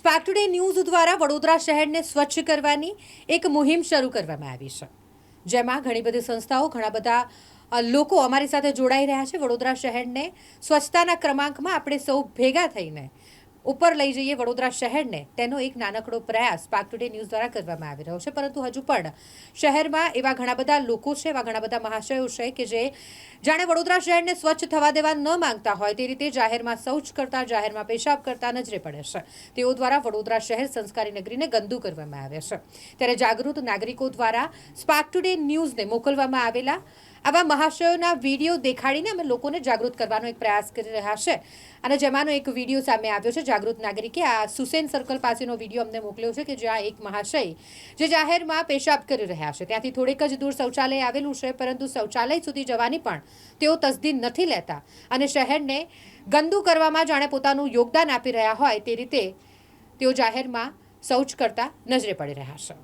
Spark today news દ્વારા વડોદરા શહેરને સ્વચ્છ કરવાની એક મુહિમ શરૂ કરવામાં આવી છે. જેમાં ઘણી બધી સંસ્થાઓ, ઘણા બધા લોકો અમારી સાથે જોડાઈ રહ્યા છે. વડોદરા શહેરને સ્વચ્છતાના ક્રમાંકમાં આપણે સૌ ભેગા થઈને ઉપર લઈ જઈએ વડોદરા શહેરને, તેનો એક નાનકડો પ્રયાસ પાક ટુડે ન્યૂઝ દ્વારા કરવામાં આવી રહ્યો છે. પરંતુ હજુ પણ શહેરમાં એવા ઘણા બધા લોકો છે, એવા ઘણા બધા મહાશયો છે કે જે જાણે વડોદરા શહેરને સ્વચ્છ થવા દેવા ન માંગતા હોય, તે રીતે જાહેરમાં શૌચ કરતા, જાહેરમાં પેશાબ કરતા નજરે પડે છે. તેઓ દ્વારા વડોદરા શહેર સંસ્કારી નગરીને ગંદુ કરવામાં આવે છે. ત્યારે જાગૃત નાગરિકો દ્વારા સ્પાર્ક ટુડે ન્યૂઝને મોકલવામાં આવેલા આવા મહાશયોના વીડિયો દેખાડીને અમે લોકોને જાગૃત કરવાનો એક પ્રયાસ કરી રહ્યા છે. અને જેમાંનો એક વીડિયો સામે આવ્યો છે જાગૃત નાગરિકે. આ સુસેન સર્કલ પાસેનો વીડિયો અમને મોકલ્યો છે કે જ્યાં એક મહાશય જે જાહેરમાં પેશાબ કરી રહ્યા છે. ત્યાંથી થોડેક જ દૂર શૌચાલય આવેલું છે, પરંતુ શૌચાલય સુધી જવાની પણ તેઓ તસદીન નથી લેતા. અને શહેરને ગંદુ કરવામાં જાણે પોતાનું યોગદાન આપી રહ્યા હોય તે રીતે તેઓ જાહેરમાં શૌચ કરતા નજરે પડી રહ્યા છે.